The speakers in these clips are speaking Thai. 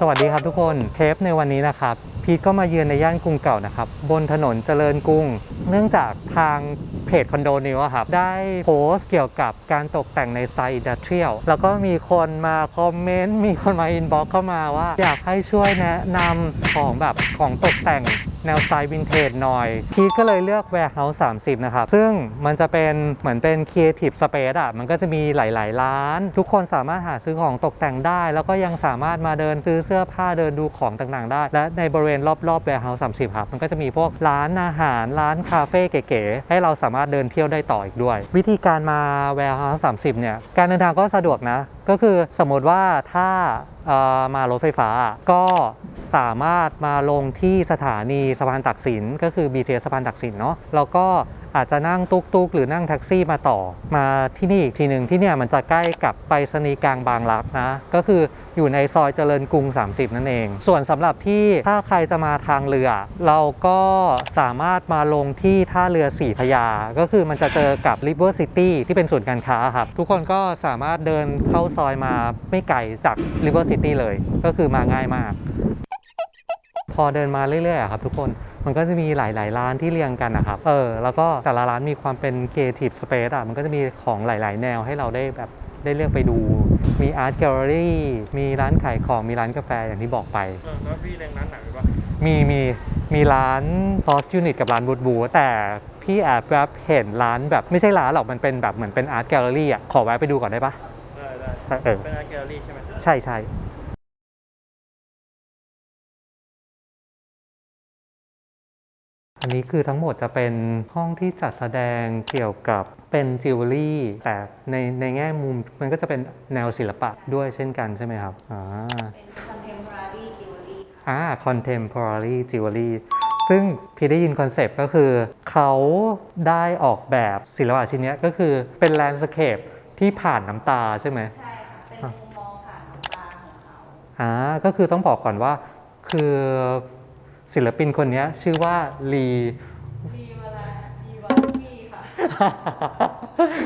สวัสดีครับทุกคนเทปในวันนี้นะครับพีทก็มาเยือนในย่านกรุงเก่านะครับ บนถนนเจริญกรุง เนื่องจากทางเพจคอนโดนิวครับ ได้โพสต์เกี่ยวกับการตกแต่งในไซต์อินดัตเทียลแล้วก็มีคนมาคอมเมนต์ มีคนมาอินบ็อกเข้ามาว่า อยากให้ช่วยแนะนำของแบบของตกแต่ง แนวสไตล์วินเทจหน่อย พีทก็เลยเลือก Warehouse 30 นะครับ ซึ่งมันจะเป็นเหมือนเป็น Creative Space อะ มันก็จะมีหลาย ๆ ร้าน ทุกคนสามารถหาซื้อของตกแต่งได้ แล้วก็ยังสามารถมาเดินซื้อเสื้อผ้าเดินดูของต่าง ๆ ได้ และในบริเวณรอบ ๆ Warehouse 30 ครับ มันก็จะมีพวกร้านอาหาร ร้านคาเฟ่เก๋ๆ ให้เราสามารถเดินเที่ยวได้ต่ออีกด้วย วิธีการมา Warehouse 30 เนี่ย การเดินทางก็สะดวกนะ ก็คือสมมติว่าถ้ามารถไฟฟ้าก็ สามารถมาลงที่สถานีสะพานตักสินก็คือ BTS สะพานตักสินเนาะแล้วก็อาจจะนั่งตุกๆหรือนั่งแท็กซี่มาต่อ มาที่นี่อีกทีหนึ่งที่เนี่ยมันจะใกล้กับไปรษณีย์กลางบางรักนะ ก็คืออยู่ในซอยเจริญกรุง 30 นั่นเอง ส่วนสำหรับที่ถ้าใครจะมาทางเรือ เราก็สามารถมาลงที่ท่าเรือสีพยา ก็คือมันจะเจอกับ River City ที่เป็นศูนย์การค้าครับ ทุกคนก็สามารถเดินเข้าซอยมาไม่ไกลจาก River City เลย ก็คือมาง่ายมาก พอเดินมาเรื่อยๆอะครับทุกคนมันก็จะมีหลาย ๆ ร้านที่เรียงกันนะครับ เออ แล้วก็แต่ละร้านมีความเป็น creative space อะ มันก็จะมีของหลาย ๆ แนวให้เราได้แบบได้เลือกไปดู มี art gallery มีร้านขายของ มีร้านกาแฟอย่างที่บอกไปเออแล้วพี่เล็งร้านไหนไว้ปะมีมีมีร้าน Post Unit กับร้านบู o บูแต่พี่แอบแวบเห็นร้านแบบไม่ใช่ร้านหรอก มันเป็นแบบเหมือนเป็น art gallery อะ ขอแวะไปดูก่อนได้ปะได้ได้เออเป็นอาร์ตแกลเลอรี่ใช่ไหมใช่ใช่ อันนี้คือทั้งหมดจะเป็นห้องที่จัดแสดงเกี่ยวกับเป็นจิวเวลรี่แต่ในในแง่มุมมันก็จะเป็นแนวศิลปะด้วยเช่นกันใช่ไหมครับอ่าเป็น contemporary jewelry ค่ะอ่า contemporary jewelry ซึ่งพี่ได้ยินคอนเซปต์ก็คือ เขาได้ออกแบบศิลปะชิ้นเนี้ยก็คือเป็นแลนด์สเคปที่ผ่านน้ำตาใช่ไหม ใช่ค่ะเป็นมุมมองผ่านน้ำตาของเขา อ่าก็คือต้องบอกก่อนว่าคือ ศิลปินคนเนี้ยชื่อว่าลีดีเวลาดีวาสกี้ค่ะ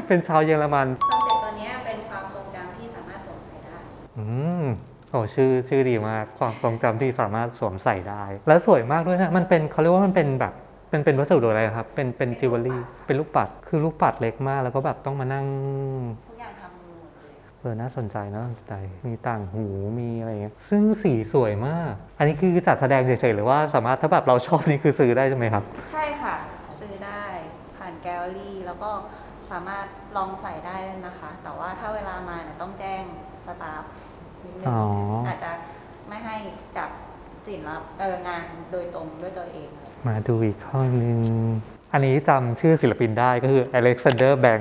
เป็นชาวเยอรมันคอนเซ็ปต์ตัวเนี้ยเป็นความทรงจำที่สามารถสวมใส่ได้ อืมโอ้ชื่อชื่อดีมากความทรงจำที่สามารถสวมใส่ได้ แล้วสวยมากด้วยนะ มันเป็นเขาเรียกว่ามันเป็นแบบเป็นเป็นวัสดุอะไรครับ เป็นเป็นจิวเวลรี่ เป็นลูกปัด คือลูกปัดเล็กมาก แล้วก็แบบต้องมานั่ง เลยค่ะเออน่าสนใจน่าสนใจมีต่างหูมีอะไรเงี้ยซึ่งสีสวยมาก อันนี้คือจัดแสดงเฉยๆหรือว่าสามารถถ้าแบบเราชอบนี่คือซื้อได้ใช่ไหมครับ ใช่ค่ะ ซื้อได้ผ่านแกลเลอรี่ แล้วก็สามารถลองใส่ได้นะคะ แต่ว่าถ้าเวลามาเนี่ยต้องแจ้งสตาฟนิดนึงอ๋ออาจจะไม่ให้จับสินรับเอองานโดยตรงด้วยตัวเองเลยมาดูอีกข้อหนึ่ง อันนี้จำชื่อศิลปินได้ก็คืออเล็กซานเดอร์แบง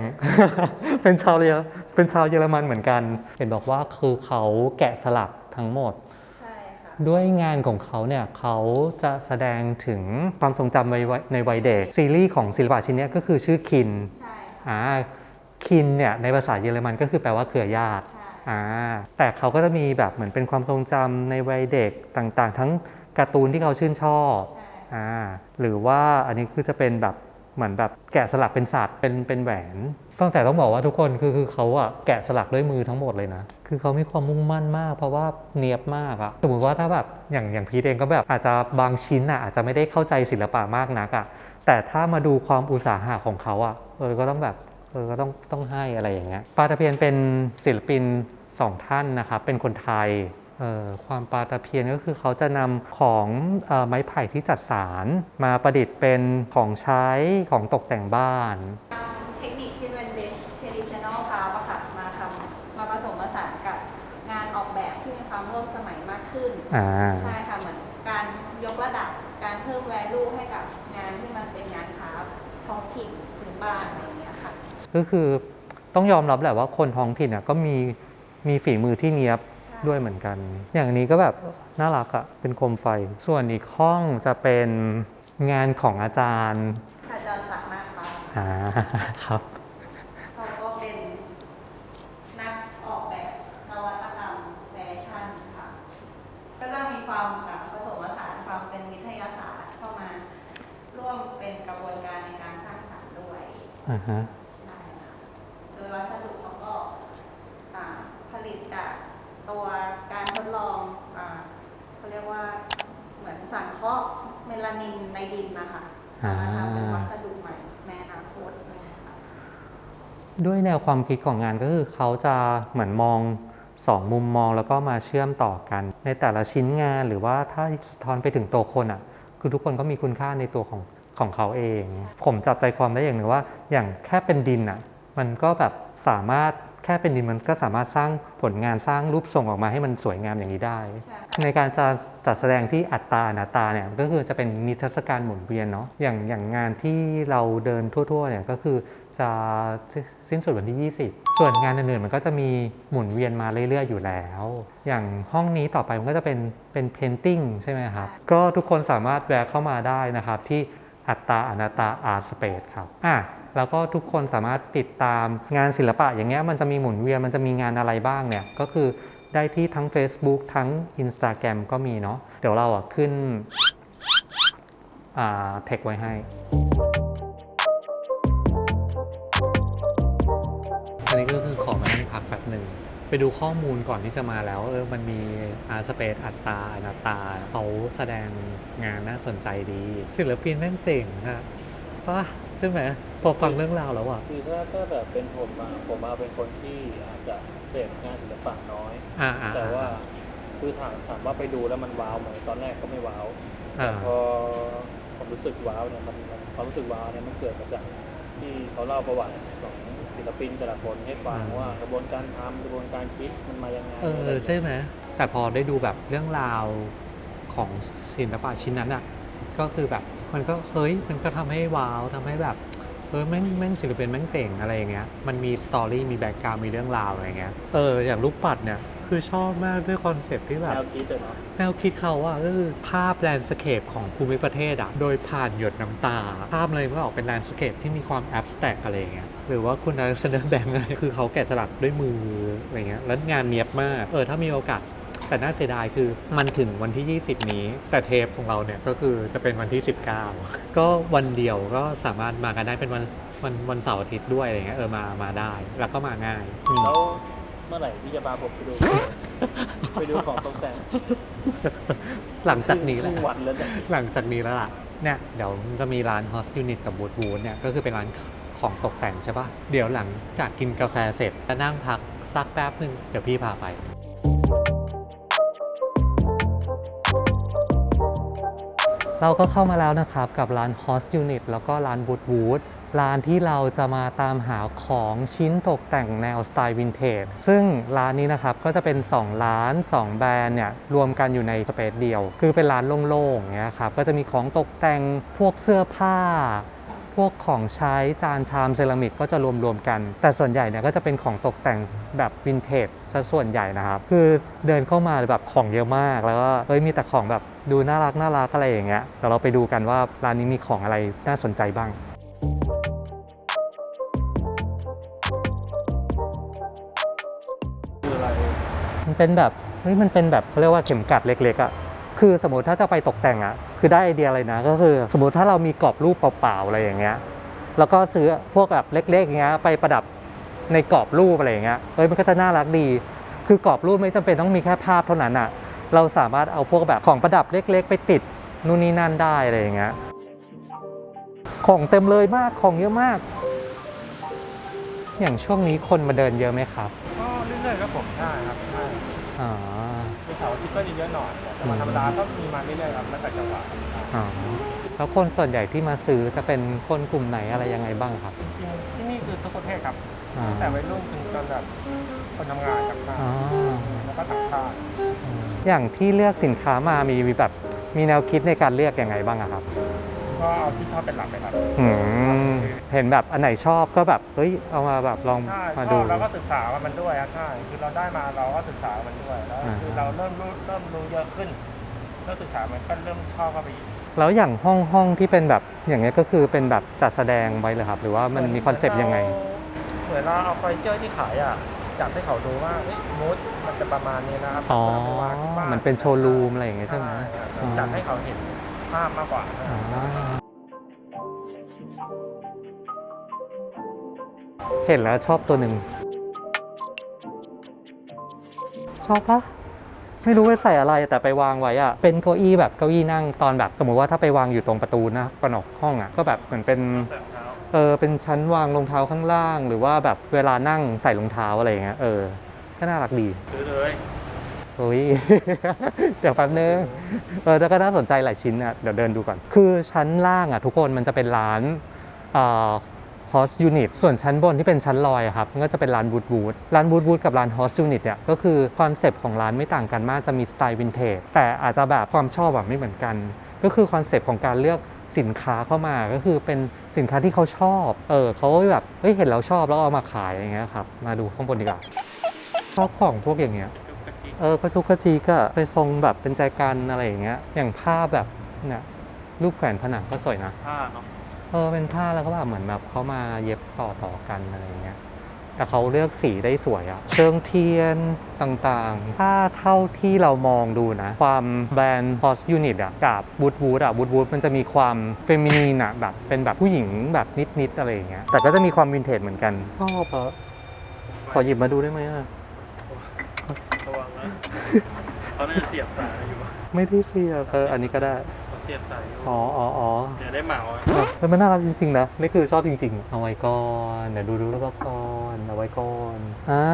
เป็นชาวเยอรเป็นชาวเยอรมันเหมือนกัน เห็นบอกว่าคือเขาแกะสลักทั้งหมดใช่ค่ะด้วยงานของเขาเนี่ยเขาจะแสดงถึงความทรงจำในวัยในวัยเด็ก ซีรีส์ของศิลปะชิ้นเนี้ยก็คือชื่อคินใช่ค่ะอ่าคินเนี่ยในภาษาเยอรมันก็คือแปลว่าเครือญาติใช่อ่าแต่เขาก็จะมีแบบเหมือนเป็นความทรงจำในวัยเด็กต่างๆ ทั้งการ์ตูนที่เขาชื่นชอบใช่ อ่าหรือว่าอันนี้คือจะเป็นแบบเหมือนแบบแกะสลักเป็นศาสตร์เป็นเป็นแหวนตั้งแต่ต้องบอกว่าทุกคนคือคือเขาอะแกะสลักด้วยมือทั้งหมดเลยนะ คือเขามีความมุ่งมั่นมาก เพราะว่าเนียบมากอะสมมติว่าถ้าแบบอย่างอย่างพีเองก็แบบอาจจะบางชิ้นอะอาจจะไม่ได้เข้าใจศิลปะมากนักอะแต่ถ้ามาดูความอุตสาหะของเขาอะเออก็ต้องแบบเออก็ต้องต้องให้อะไรอย่างเงี้ยปาตะเพียนเป็นศิลปินสองท่านนะครับเป็นคนไทย ความปลาตะเพียนก็คือเขาจะนำของเออไม้ไผ่ที่จัดสารมาประดิษฐ์เป็นของใช้ของตกแต่งบ้าน เทคนิคที่เป็น traditional craft อะค่ะมาทำมาผสมผสานกับงานออกแบบที่มีความร่วมสมัยมากขึ้นอ่าใช่ค่ะเหมือนการยกระดับการเพิ่ม value ให้กับงานที่มันเป็นงานคราฟต์ท้องถิ่นพื้นบ้านอะไรอย่างเงี้ยค่ะก็คือต้องยอมรับแหละว่าคนท้องถิ่นอะก็มีมีฝีมือที่เนียบใช่ ด้วยเหมือนกัน อย่างนี้ก็แบบน่ารักอะเป็นโคมไฟ ส่วนอีกห้องจะเป็นงานของอาจารย์อาจารย์ศักดิ์นาคฟ้าอ่าครับเขาก็เป็นนักออกแบบนวัตกรรมแฟชั่นค่ะ ก็จะมีความแบบผสมผสานความเป็นวิทยาศาสตร์เข้ามา ร่วมเป็นกระบวนการในการสร้างสรรค์ด้วยอ่าฮะใช่ค่ะโดยวัสดุเขาก็อ่าผลิตจากตัวการทดลองอา เมลานินในดินนะคะ อ่า มาทำเป็นวัสดุใหม่ในอนาคตอะไรอย่างเงี้ยค่ะ ด้ วยแนวความคิดของงานก็คือเขาจะเหมือนมองสองมุมมองแล้วก็มาเชื่อมต่อกัน ในแต่ละชิ้นงานหรือว่าถ้าสะท้อนไปถึงตัวคนอะ คือทุกคนก็มีคุณค่าในตัวของของเขาเอง ผมจับใจความได้อย่างหนึ่งว่า อย่างแค่เป็นดินอะ มันก็แบบสามารถแค่เป็นดินมันก็สามารถสร้างผลงานสร้างรูปทรงออกมาให้มันสวยงามอย่างนี้ได้ใช่ในการจะจัดแสดงที่อัตตาอนาตาเนี่ยก็คือจะเป็นนิทรรศการหมุนเวียนเนาะอย่างอย่างงานที่เราเดินทั่วๆเนี่ยก็คือ จะสิ้นสุดวันที่ 20 ส่วนงานอื่นๆมันก็จะมีหมุนเวียนมาเรื่อยๆอยู่แล้ว อย่างห้องนี้ต่อไปมันก็จะเป็นเป็นเพนติ้งใช่ไหมครับ ก็ทุกคนสามารถแวะเข้ามาได้นะครับที่อัตตาอนาตาอาร์ตสเปซครับอะแล้วก็ทุกคนสามารถติดตามงานศิลปะอย่างเงี้ยมันจะมีหมุนเวียนมันจะมีงานอะไรบ้างเนี่ยก็คือได้ที่ทั้ง Facebook ทั้ง Instagram ก็มีเนาะเดี๋ยวเราอะขึ้นอ่าเทคไว้ให้ พักแป๊บหนึ่งไปดูข้อมูลก่อนที่จะมาแล้วเออมันมีอาร์สเปซอัตตาอนาตาเขาแสดงงานน่าสนใจดี ศิลปินแม่งเจ๋งอะป่ะใช่ไหมพอฟังเรื่องราวแล้วอะคือถ้าถ้าแบบเป็นผมมาผมมาเป็นคนที่อาจจะเสพงานศิลปะน้อยอ่าอ่าแต่ว่าคือถามถามว่าไปดูแล้วมันว้าวไหมตอนแรกก็ไม่ว้าวอ่าพอผมรู้สึกว้าวเนี่ยมันมันความรู้สึกว้าวเนี่ยมันเกิดมาจากที่เขาเล่าประวัติของ ศิลปินแต่ละคนให้ฟังว่ากระบวนการทำกระบวนการคิดมันมายังไงเออะไรออย่างใช่เงี้ยไหมแต่พอได้ดูแบบเรื่องราวของศิลปะชิ้นนั้นอะก็คือแบบมันก็เฮ้ยมันก็ทำให้ว้าวทำให้แบบเออแม่งแม่งศิลปินแม่งเจ๋งอะไรอย่างเงี้ยมันมีสตอรี่มีแบ็กกราวมีเรื่องราวอะไรเงี้ยเอออย่างลูกปัดเนี่ยคือชอบมากด้วยคอนเซ็ปต์ที่แบบแนวคิดอะเนาะแนวคิดเขาอะก็คือภาพแลนด์สเคปของภูมิประเทศอะโดยผ่านหยดน้ำตา ภาพเลยมันออกเป็นแลนด์สเคปที่มีความแอบสแต็กอะไรอย่างเงี้ย หรือว่าคุณอเล็กซานเดอร์แบงค์อะไรคือเขาแกะสลักด้วยมืออะไรเงี้ยแล้วงานเนียบมากเออถ้ามีโอกาสแต่น่าเสียดายคือมันถึงวันที่ 20 นี้ แต่เทปของเราเนี่ยก็คือจะเป็นวันที่ 19 ก็วันเดียวก็สามารถมากันได้เป็นวันวันวันเสาร์อาทิตย์ด้วยอะไรเงี้ยเออมามาได้ แล้วก็มาง่ายอืม แล้วเมื่อไหร่ที่จะพาผมไปดู ไปดูของตกแต่งหลังจากนี้แหครึ่ละงวันแล้วเนี่ย หลังจากนี้แล้วล่ะ เนี่ย เดี๋ยวจะมีร้าน Host Unit กับ Wood Wood เนี่ย ก็คือเป็นร้าน ของตกแต่งใช่ปะเดี๋ยวหลังจากกินกาแฟเสร็จจะนั่งพักสักแป๊บหนึ่งเดี๋ยวพี่พาไปเราก็เข้ามาแล้วนะครับ กับร้าน Host Unit แล้วก็ร้าน Wood Wood ร้านที่เราจะมาตามหาของชิ้นตกแต่งแนวสไตล์วินเทจซึ่งร้านนี้นะครับก็จะเป็น 2 ร้าน 2 แบรนด์เนี่ยรวมกันอยู่ในสเปซเดียว คือเป็นร้านโล่งๆอย่างเงี้ยครับก็จะมีของตกแต่งพวกเสื้อผ้า พวกของใช้จานชามเซรามิกก็จะรวมๆกัน แต่ส่วนใหญ่เนี่ยก็จะเป็นของตกแต่งแบบวินเทจซะส่วนใหญ่นะครับ คือเดินเข้ามาแบบของเยอะมาก แล้วก็เฮ้ยมีแต่ของแบบดูน่ารักน่ารักอะไรอย่างเงี้ยเดี๋ยวเราไปดูกันว่าร้านนี้มีของอะไรน่าสนใจบ้างคืออะไรมันเป็นแบบเฮ้ยมันเป็นแบบเขาเรียกว่าเข็มกัดเล็กๆอะ่ะ คือสมมติถ้าจะไปตกแต่งอะ่ะคือได้ไอเดียอะไรนะ ก็คือสมมติถ้าเรามีกรอบรูปเปล่าๆอะไรอย่างเงี้ยแล้วก็ซื้อพวกแบบเล็กๆอย่างเงี้ยไปประดับในกรอบรูปอะไรอย่างเงี้ยเฮ้ยมันก็จะน่ารักดี คือกรอบรูปไม่จำเป็นต้องมีแค่ภาพเท่านั้นอะ่ะเราสามารถเอาพวกแบบของประดับเล็ก ๆ ไปติดนู่นนี่นั่นได้อะไรอย่างเงี้ยของเต็มเลยมากของเยอะมาก อย่างช่วงนี้คนมาเดินเยอะไหมครับก็เรื่อยๆครับผมใช่ครับใช่อ๋อ คือเสาร์อาทิตย์ก็จะเยอะหน่อยแต่วันธรรมดาก็มีมาเรื่อยๆครับแล้วแต่จังหวะอ๋อแล้วคนส่วนใหญ่ที่มาซื้อจะเป็นคนกลุ่มไหนอะไรยังไงบ้างครับ จริงๆที่นี่คือทุกประเทศครับอ่า ตั้งแต่วัยรุ่นถึงจนแบบคนทำงานกับข้าอ๋อ แล้วก็ต่างชาติ อย่างที่เลือกสินค้ามามีมีแบบมีแนวคิดในการเลือกยังไงบ้างอะครับ ก็เอาที่ชอบเป็นหลักเลยครับอืมเห็นแบบอันไหนชอบก็แบบเฮ้ยเอามาแบบลองใช่มาชดู อบแล้วก็ศึกษามันด้วยครับใช่คือเราได้มาเราก็ศึกษามันด้วยแล้วอ่า คือเราเริ่มรู้เริ่มรู้เยอะขึ้นเริ่มศึกษามันก็เริ่มชอบเข้าไปอีกแล้วอย่างห้องห้องที่เป็นแบบอย่างเงี้ยก็คือเป็นแบบจัดแสดงไว้เลยครับ หรือว่ามันมีคอนเซปต์ยังไง เหมือนเราเอาเฟอร์นิเจอร์ที่ขายอะจัดให้เขาดูว่าเฮ้ยมูดมันจะประมาณนี้นะครับอ๋อวลาไปวางที่บ้ามันเป็นโชว์รูมอะไรอย่างเงี้ยใช่ไหมใช่จัดให้เขาเห็น ภาพมากกว่าอ๋อเห็นแล้วชอบตัวหนึ่ง ชอบปะไม่รู้ว่าใส่อะไรแต่ไปวางไว้อะเป็นเก้าอี้แบบเก้าอี้นั่งตอนแบบ สมมุติว่าถ้าไปวางอยู่ตรงประตูนะปนอกห้องอะก็แบบเหมือนเป็นใส่รองเท้าเออเป็นชั้นวางรองเท้าข้างล่าง หรือว่าแบบเวลานั่งใส่รองเท้าอะไรอย่างเงี้ยเออก็น่ารักดีซื้อเลยโอ้ย เดี๋ยวแป๊บนึงเออแล้วก็น่าสนใจหลายชิ้นอะ เดี๋ยวเดินดูก่อน คือชั้นล่างอะทุกคนมันจะเป็นร้านอ่า Host Unit ส่วนชั้นบนที่เป็นชั้นลอยอะครับมันก็จะเป็นร้านบูธบูธร้านบูธบูธกับร้าน Host Unit เนี่ยก็คือคอนเซปต์ของร้านไม่ต่างกันมากจะมีสไตล์วินเทจแต่อาจจะแบบความชอบแบบไม่เหมือนกัน ก็คือคอนเซปต์ของการเลือกสินค้าเข้ามาก็คือเป็นสินค้าที่เขาชอบ เออเขาแบบเฮ้ยเห็นแล้วชอบแล้วเอามาขายอย่างเงี้ยครับมาดูข้างบนดีกว่าชอบของพวกอย่างเงี้ยจุกกระจิก เออกระชุกกระชีก็ไปทรงแบบเป็นใจกันอะไรอย่างเงี้ย อย่างผ้าแบบเนี่ยรูปแขวนผนังก็สวยนะผ้าเนาะเออเป็นผ้าแล้วก็แบบเหมือนแบบเขามาเย็บต่อต่อๆกันอะไรอย่างเงี้ยแต่เขาเลือกสีได้สวยอะเชิงเทียนต่างๆ ถ้าเท่าที่เรามองดูนะ ความแบรนด์ p o s Unit อะกับบูทบูทอะบูทบูทมันจะมีความเฟมินีนอะแบบเป็นแบบผู้หญิงแบบนิดๆอะไรอย่างเงี้ยแต่ก็จะมีความวินเทจเหมือนกันชอบอะขอหยิบมาดูได้ไหมอะระวังนะ เขาน่าจะเสียบสายอยู่ไม่ได้เสียบเอออันนี้ก็ได้เขาเสียบสายอยู่อ๋ออ๋ออ๋อเดี๋ยวได้เหมาอะเออมันน่ารักจริงๆนะนี่คือชอบจริง ๆ เอาไว้ก่อนเดี๋ยวดูดูแล้วก็ก่อนเอาไว้ก่อนอ่า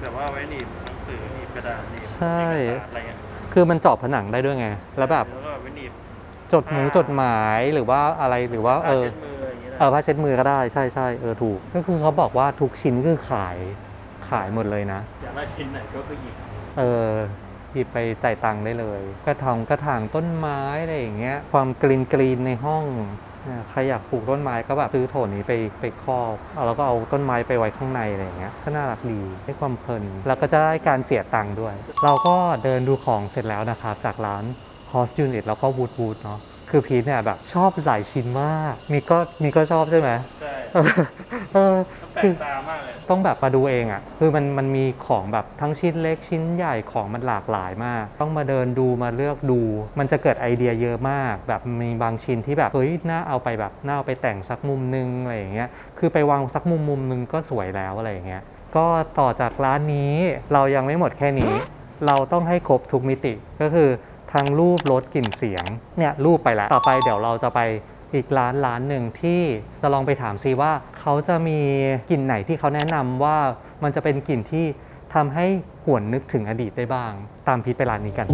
แบบว่าเอาไว้หนีบหนังสือหนีบกระดาษหนีบใช่ เอกสารอะไรเงี้ยคือมันเจาะผนังได้ด้วยไง แล้วแบบแล้วก็เอาไว้หนีบจดหมูจดหมายหรือว่าอะไรหรือว่าเอผ้าอเช็ดมืออะไรอย่างเงี้ยนะ เออผ้าเช็ดมือก็ได้ใช่ใช่เออถูก ก็คือเขาบอกว่าทุกชิ้นคือขาย ขายหมดเลยนะ อยากได้ชิ้นไหนก็คือหยิบเออหยิบไปจ่ายตังค์ได้เลย กระถางกระถางต้นไม้อะไรอย่างเงี้ย ความกรีนกรีนในห้องเนี่ยใครอยากปลูกต้นไม้ก็แบบซื้อโถนี้ไปไปครอบเอาแล้วก็เอาต้นไม้ไปไว้ข้างในอะไรอย่างเงี้ยก็น่ารักดีให้ความเพลินแล้วก็จะได้การเสียตังค์ด้วย เราก็เดินดูของเสร็จแล้วนะครับจากร้าน Host Unit แล้วก็ Wood Wood เนาะ คือพีทเนี่ยแบบ ชอบหลายชิ้นมาก มีก็มีก็ชอบใช่ไหมใช่เออเออแปลคืกอตามากเลย ต้องแบบมาดูเองอะ่ะ คือมันมันมีของแบบทั้งชิ้นเล็กชิ้นใหญ่ของมันหลากหลายมาก ต้องมาเดินดูมาเลือกดู มันจะเกิดไอเดียเยอะมาก แบบมีบางชิ้นที่แบบเฮ้ยน่าเอาไปแบบน่าเอาไปแต่งสักมุมนึงอะไรอย่างเงี้ย คือไปวางสักมุมมุมนึงก็สวยแล้วอะไรอย่างเงี้ย ก็ต่อจากร้านนี้เรายังไม่หมดแค่นี้ เราต้องให้ครบทุกมิติก็คือ ทั้งรูปรสกลิ่นเสียงเนี่ยรูปไปแล้วต่อไปเดี๋ยวเราจะไปอีกร้านร้านหนึ่งที่จะลองไปถามซีว่าเขาจะมีกลิ่นไหนที่เขาแนะนำว่ามันจะเป็นกลิ่นที่ทำให้หวนนึกถึงอดีตได้บ้าง ตามพีทไปร้านนี้กัน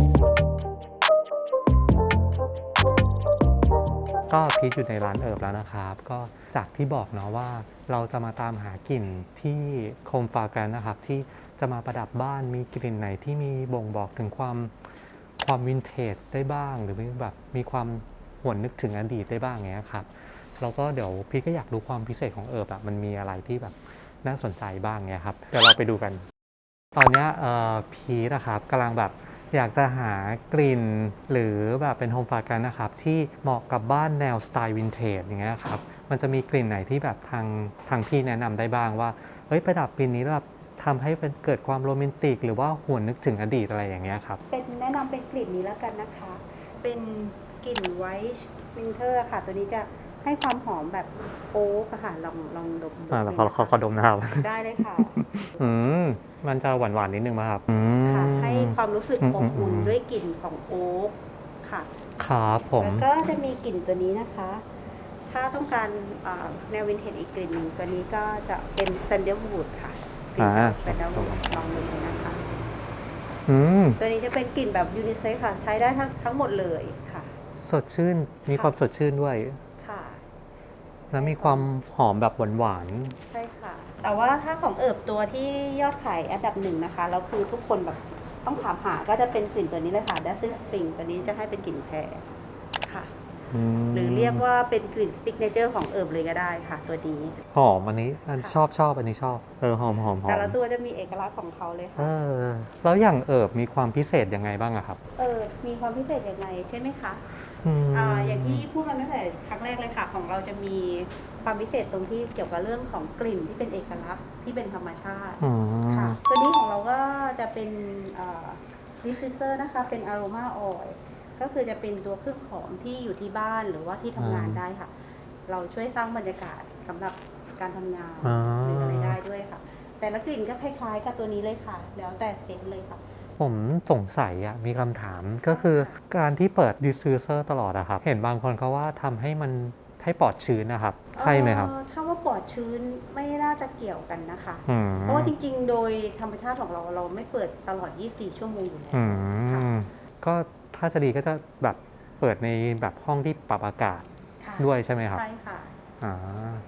ก็พีทอยู่ในร้านเอิบแล้วนะครับ ก็จากที่บอกเนาะว่าเราจะมาตามหากลิ่นที่โคมฟาแกรนนะครับ ที่จะมาประดับบ้านมีกลิ่นไหนที่มีบ่งบอกถึงความ ความวินเทจได้บ้าง หรือมีแบบมีความหวนนึกถึงอดีตได้บ้างอย่างเงี้ยครับแล้วก็เดี๋ยวพี่ก็อยากรู้ความพิเศษของเอิบอะมันมีอะไรที่แบบน่าสนใจบ้างเงี้ยครับเดี๋ยวเราไปดูกัน ตอนเนี้ยเอ่อพีทนะครับกำลังแบบอยากจะหากลิ่นหรือแบบเป็นโฮมฟากันนะครับ ที่เหมาะกับบ้านแนวสไตล์วินเทจอย่างเงี้ยครับมันจะมีกลิ่นไหนที่แบบทางทางพี่แนะนำได้บ้างว่าเฮ้ยประดับกลิ่นนี้แบบ ทำให้เป็นเกิดความโรแมนติก หรือว่าหวนนึกถึงอดีตอะไรอย่างเงี้ยครับ เป็นแนะนำเป็นกลิ่นนี้แล้วกันนะคะ เป็นกลิ่นไวท์วินเทอร์ค่ะ ตัวนี้จะให้ความหอมแบบโอ๊กอะค่ะลองลองดมดูอ่าแล้วขอขอขอดมนะครับได้เลยค่ะอืมมันจะหวานหวานๆนิดนึงไหมครับอืมค่ะ ให้ความรู้สึกอืมอบอุ่นอืมด้วยกลิ่นของโอ๊กค่ะ ครับผม แล้วก็จะมีกลิ่นตัวนี้นะคะ ถ้าต้องการอ่าแนววินเทจอีกกลิ่นหนึ่งตัวนี้ก็จะเป็นแซนเดลวูดค่ะ กลิ่นอ่าแซนเดลวูดลองดูเลยนะคะอืมตัวนี้จะเป็นกลิ่นแบบยูนิเซ็กค่ะ ใช้ได้ทั้งทั้งหมดเลยค่ะ สดชื่นมีความสดชื่นด้วย ค่ะ แล้วมีความหอมแบบหวานใช่ค่ะ แต่ว่าถ้าของเอิบตัวที่ยอดขายอันดับหนึ่งนะคะแล้วคือทุกคนแบบต้องถามหาก็จะเป็นกลิ่นตัวนี้เลยค่ะ d a z z i n g Spring ตัวนี้จะให้เป็นกลิ่นแพรค่ะๆม หรือเรียกว่าเป็นกลิ่น signature ของเอิบเลยก็ได้ค่ะ ตัวนี้ หอมอันนี้อันค่ะชอบชอบอันนี้ชอบเออหอมหอมหอแต่มละตัวจะมีเอกลักษณ์ของเขาเลยเอค่ะอแล้วอย่างเอิบมีความพิเศษยังไงบ้างอะครับเออมีความพิเศษยังไงใช่ไหมคะมอ่าอย่างที่พูดกันตั้งแต่ครั้งแรกเลยค่ะ ของเราจะมีความพิเศษตรงที่เกี่ยวกับเรื่องของกลิ่นที่เป็นเอกลักษณ์ที่เป็นธรรมชาติ อืมค่ะตัวนี้ของเราก็จะเป็นดิฟฟิเซอร์นะคะ เป็นอารมาออย ก็คือจะเป็นตัวเครื่องหอมที่อยู่ที่บ้านหรือว่าที่ทำงานได้ค่ะ เราช่วยสร้างบรรยากาศสำหรับการทำงานอ่าหรืออะไรได้ด้วยค่ะ แต่ละกลิ่นก็คล้ายๆ กับตัวนี้เลยค่ะ แล้วแต่เซตเลยค่ะ ผมสงสัยอะมีคำถามก็คือการที่เปิด diffuser ตลอดอะครับ เห็นบางคนเขาว่าทำให้มันให้ปลอดชื้นนะครับ ใช่ไหมครับ เอ่อถ้าว่าปลอดชื้นไม่น่าจะเกี่ยวกันนะคะ อืมเพราะว่าจริงๆ โดยธรรมชาติของเราเราไม่เปิดตลอด 24 ชั่วโมงอยู่แล้ว อืค่ะมก็ ถ้าจะดีก็จะแบบเปิดในแบบห้องที่ปรับอากาศค่ะด้วยใช่ไหมครับใช่ค่ะอ่า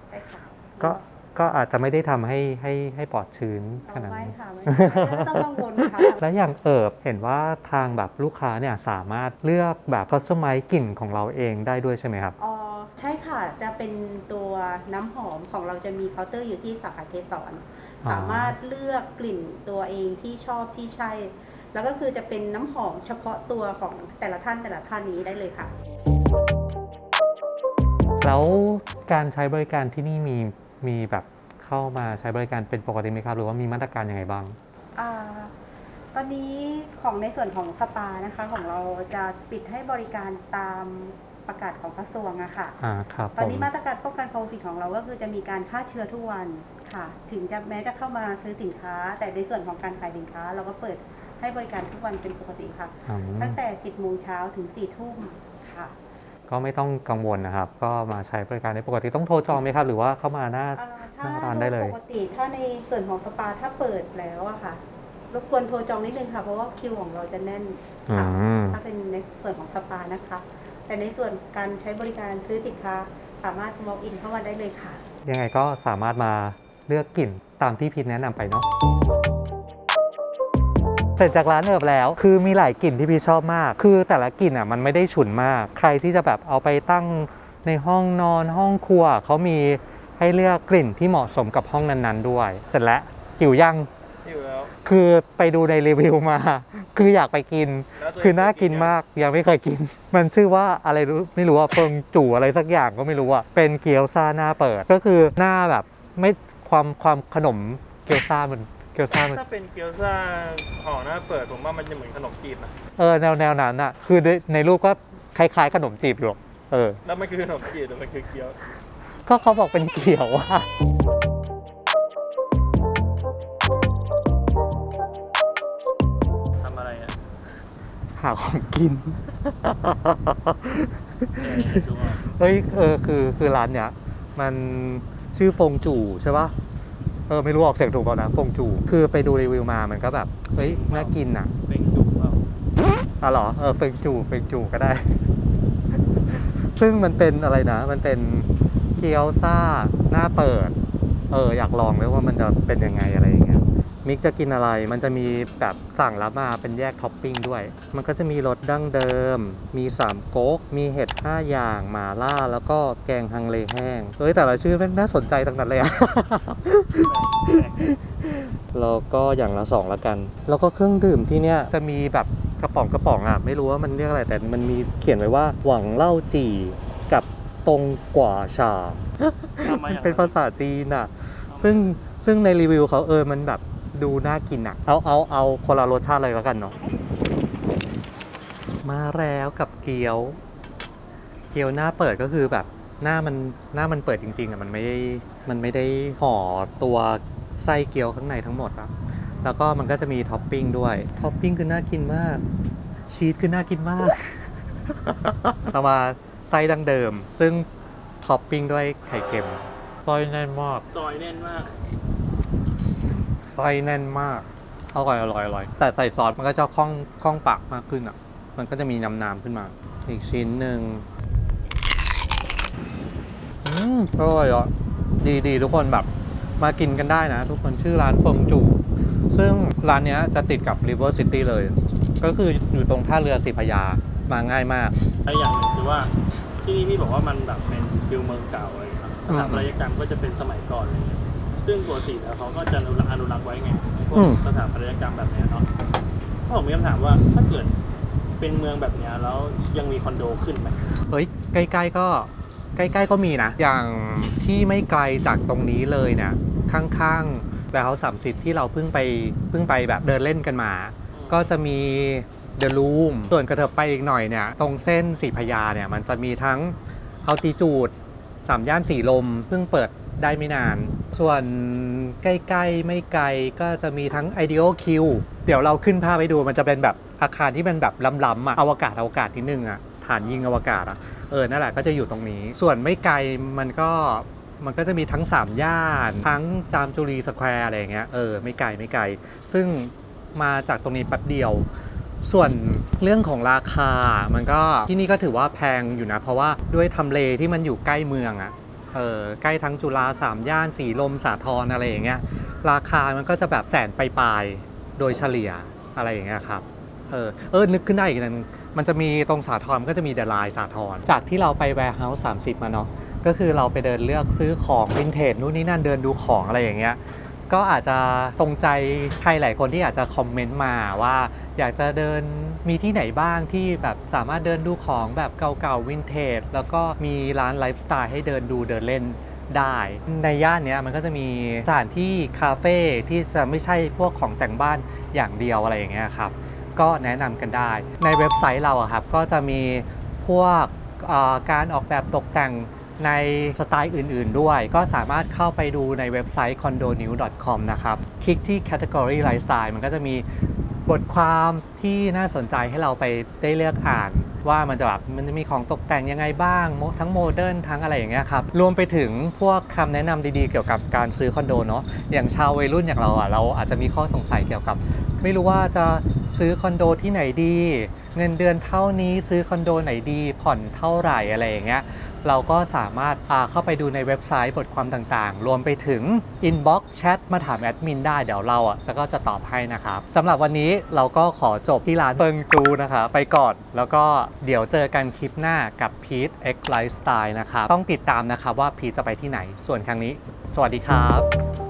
ใช่ค่ะก็ก็อาจจะไม่ได้ทำให้ให้ให้ปลอดชื้นขเอานาดไม่นั้น ค่ะไม่ไม่ต้องกังวลค่ะ และอย่างเอิบเห็นว่าทางแบบลูกค้าเนี่ยสามารถเลือกแบบคัสตอมไมกลิ่นของเราเองได้ด้วยใช่ไหมครับ อ๋อใช่ค่ะ จะเป็นตัวน้ำหอมของเราจะมีเคาน์เตอร์อยู่ที่สาขาเกสรอ๋อ สามารถเลือกกลิ่นตัวเองที่ชอบที่ใช่ แล้วก็คือจะเป็นน้ำหอมเฉพาะตัวของแต่ละท่านแต่ละท่านนี้ได้เลยค่ะ แล้วการใช้บริการที่นี่มีมีแบบเข้ามาใช้บริการเป็นปกติไหมครับ หรือว่ามีมาตรการยังไงบ้างอาตอนนี้ของในส่วนของสปานะคะของเราจะปิดให้บริการตามประกาศของกระทรวงอะค่ะ อ่าครับตอนผมนี้มาตรการป้องกันโควิดของเราก็คือจะมีการฆ่าเชื้อทุกวันค่ะ ถึงจะแม้จะเข้ามาซื้อสินค้า แต่ในส่วนของการขายสินค้า เราก็เปิด ให้บริการทุกวันเป็นปกติค่ะ อืม ตั้งแต่ 10โมงเช้าถึง4ทุ่มค่ะ ก็ไม่ต้องกังวลนะครับ ก็มาใช้บริการได้ปกติต้องโทรจองไหมครับ หรือว่าเข้ามาหน้า อ่าถ้าหน้าร้านได้เลย ปกติถ้าในส่วนของสปาถ้าเปิดแล้วอะค่ะ รบกวนโทรจองนิดนึงค่ะ เพราะว่าคิวของเราจะแน่นอืค่ะ ม ถ้าเป็นในส่วนของสปานะคะ แต่ในส่วนการใช้บริการซื้อสินค้าสามารถ walk in เข้ามาได้เลยค่ะ ยังไงก็สามารถมาเลือกกลิ่นตามที่พินแนะนำไปเนาะ เสร็จจากร้านเอิบแล้ว คือมีหลายกลิ่นที่พี่ชอบมาก คือแต่ละกลิ่นอะมันไม่ได้ฉุนมาก ใครที่จะแบบเอาไปตั้งในห้องนอนห้องครัวเขามีให้เลือกกลิ่นที่เหมาะสมกับห้องนั้นๆด้วย เสร็จแล้วหิวยังอยู่แล้วคือไปดูในรีวิวมา คืออยากไปกินแล้วตัวเงคือน่ากินมากยังไม่เคยกิน มันชื่อว่าอะไรรู้ไม่รู้ว่าเฟิงจู่อะไรสักอย่างก็ไม่รู้อะเป็นเกี๊ยวซ่าหน้าเปิด ก็คือหน้าแบบไม่ความความขนมเกี๊ยวซ่ามันเกี๊ยวซ่ามันถ้าเป็นเกี๊ยวซ่าห่อหน้าเปิดผมว่ามันจะเหมือนขนมจีบนะเออแนวแนวนั้นอะคือในในรูปก็คล้ายๆขนมจีบอยู่เออ แล้วมันคือขนมจีบหรือมันคือเกี๊ยว ก็เขาบอกเป็นเกี๊ยวอะทำอะไรอะหาของกินเดี๋ยวดูว่าเฮ้ยเออคือคือร้านเนี้ยมันชื่อฟงจู่ใช่ปะ เออไม่รู้ออกเสียงถูกเปล่านะฟงจู่คือไปดูรีวิวมามันก็แบบเฮ้ยน่ากินอะเป็นจุกเปล่าอ๋อเหรอเออเฟงจู่เฟงจู่ก็ได้ ซึ่งมันเป็นอะไรนะ มันเป็นเกี๊ยวซ่าหน้าเปิด เอออยากลองเลยว่ามันจะเป็นยังไงอะไรอย่างเงี้ย มิกจะกินอะไร มันจะมีแบบสั่งรับมาเป็นแยกท็อปปิ้งด้วย มันก็จะมีรสดั้งเดิม มีสามก๊ก มีเห็ดห้าอย่างหมาล่า แล้วก็แกงฮังเลแห้งเฮ้ย แต่ละชื่อแม่งน่าสนใจทั้งนั้นเลยอะแล้วก็อย่างละสองละกัน แล้วก็เครื่องดื่มที่เนี้ยจะมีแบบกระป๋องกระป๋องอะไม่รู้ว่ามันเรียกอะไร แต่มันมีเขียนไว้ว่าหวังเล่าจี่กับตรงกว่าชาทำมาอย่างเป็นภาษาจีนอะซึ่งซึ่งในรีวิวเขาเออมันแบบ ดูน่ากินอะเอาเอาเอาคนละรสชาติเลยแล้วกันเนาะมาแล้วกับเกี๊ยว เกี๊ยวหน้าเปิดก็คือแบบหน้ามันหน้ามันเปิดจริงๆอะมันไม่ได้มันไม่ได้ห่อตัวไส้เกี๊ยวข้างในทั้งหมดอะแล้วก็มันก็จะมีท็อปปิ้งด้วยท็อปปิ้งคือน่ากินมาก ชีสคือน่ากินมากต่อมาไส้ดังเดิม ซึ่งท็อปปิ้งด้วยไข่เค็มไส้แน่นมากซอยแน่นมากไส้แน่นมาก อร่อยอร่อยอร่อย แต่ใส่ซอสมันก็จะคล่องคล่องปากมากขึ้นอะ มันก็จะมีน้ำน้ำๆขึ้นมา อีกชิ้นหนึ่งอืมอร่อยอะดีดีทุกคนแบบมากินกันได้นะ ทุกคนชื่อร้านเฟิงจู ซึ่งร้านเนี้ยจะติดกับ River City เลย ก็คืออยู่ตรงท่าเรือสีพระยามาง่ายมากไอ้อย่างหนึงคือว่าที่นี่พี่บอกว่ามันแบบเป็นฟิลเมืองเก่าอะไรอย่างเงี้ยสถาปัตยกรรมก็จะเป็นสมัยก่อนอะไรเงี้ย ซึ่งปกติแล้วเขาก็จะอนุรักษ์อนุรักษ์ไว้ไงพวอืกมสถาปัตยกรรมแบบเนี้ยเนาะถ้าผมมีคำถามว่าถ้าเกิดเป็นเมืองแบบเนี้ยแล้วยังมีคอนโดขึ้นไหมเฮ้ยใกล้ๆก็ใกล้ๆก็มีนะ อย่างที่ไม่ไกลจากตรงนี้เลยเนี่ยข้างๆแบบเฮาสามสิบที่เราเพิ่งไปเพิ่งไปแบบเดินเล่นกันมา ก็จะมีเดอะลูมส่วนกระเถิบไปอีกหน่อยเนี่ย ตรงเส้นสีพญาเนี่ย มันจะมีทั้งเอาติจูดสามย่านสีลม เพิ่งเปิด ได้ไม่นาน ส่วนใกล้ ๆ ไม่ไกลก็จะมีทั้ง Ideal Q เดี๋ยวเราขึ้นภาพไปดูมันจะเป็นแบบอาคารที่เป็นแบบล้ำๆอะอวกาศอวกาศนิดนึงอะฐานยิงอวกาศอะเออนั่นแหละก็จะอยู่ตรงนี้ ส่วนไม่ไกลมันก็มันก็จะมีทั้ง 3 ย่าน ทั้งจามจุรีสแควร์อะไรอย่างเงี้ยเออไม่ไกลไม่ไกล ซึ่งมาจากตรงนี้แป๊บเดียว ส่วนเรื่องของราคา มันก็ที่นี่ก็ถือว่าแพงอยู่นะ เพราะว่าด้วยทำเลที่มันอยู่ใกล้เมืองอะ เออใกล้ทั้งจุฬาสามย่านสีลมสาทรอะไรอย่างเงี้ยราคามันก็จะแบบแสนปลายๆโดยเฉลี่ยอะไรอย่างเงี้ยครับเออเออนึกขึ้นได้อีกนึงมันจะมีตรงสาทรมันก็จะมีเดลายสาทรจากที่เราไปแวร์เฮาส์30มาเนาะก็คือเราไปเดินเลือกซื้อของวินเทจนู่นนี่นั่นเดินดูของอะไรอย่างเงี้ยก็อาจจะตรงใจใครหลายคนที่อาจจะคอมเมนต์มาว่าอยากจะเดิน มีที่ไหนบ้างที่แบบสามารถเดินดูของแบบเก่าๆวินเทจแล้วก็มีร้านไลฟ์สไตล์ให้เดินดูเดินเล่นได้ ในย่านนี้มันก็จะมีสถานที่คาเฟ่ที่จะไม่ใช่พวกของแต่งบ้านอย่างเดียวอะไรอย่างเงี้ยครับ ก็แนะนำกันได้ ในเว็บไซต์เราอะครับก็จะมีพวกการออกแบบตกแต่งในสไตล์อื่น ๆ ด้วย ก็สามารถเข้าไปดูในเว็บไซต์ condonew.com นะครับ คลิกที่ category lifestyle มันก็จะมี บทความที่น่าสนใจให้เราไปได้เลือกอ่านว่ามันจะแบบมันจะมีของตกแต่งยังไงบ้าง ทั้งโมเดิร์นทั้งอะไรอย่างเงี้ยครับ รวมไปถึงพวกคำแนะนำดีๆ เกี่ยวกับการซื้อคอนโดเนาะอย่างชาววัยรุ่นอย่างเราอะเราอาจจะมีข้อสงสัยเกี่ยวกับ ไม่รู้ว่าจะซื้อคอนโดที่ไหนดี เงินเดือนเท่านี้ซื้อคอนโดไหนดีผ่อนเท่าไหร่อะไรอย่างเงี้ย เราก็สามารถาเข้าไปดูในเว็บไซต์บทความต่างๆ รวมไปถึง inbox chat มาถามแอดมินได้เดี๋ยวเราอะจะก็จะตอบให้นะครับสำหรับวันนี้เราก็ขอจบที่ร้านเปิงจูนะคะไปก่อนแล้วก็เดี๋ยวเจอกันคลิปหน้ากับพีท X Lifestyle นะครับต้องติดตามนะครับว่าพีทจะไปที่ไหนส่วนครั้งนี้ สวัสดีครับ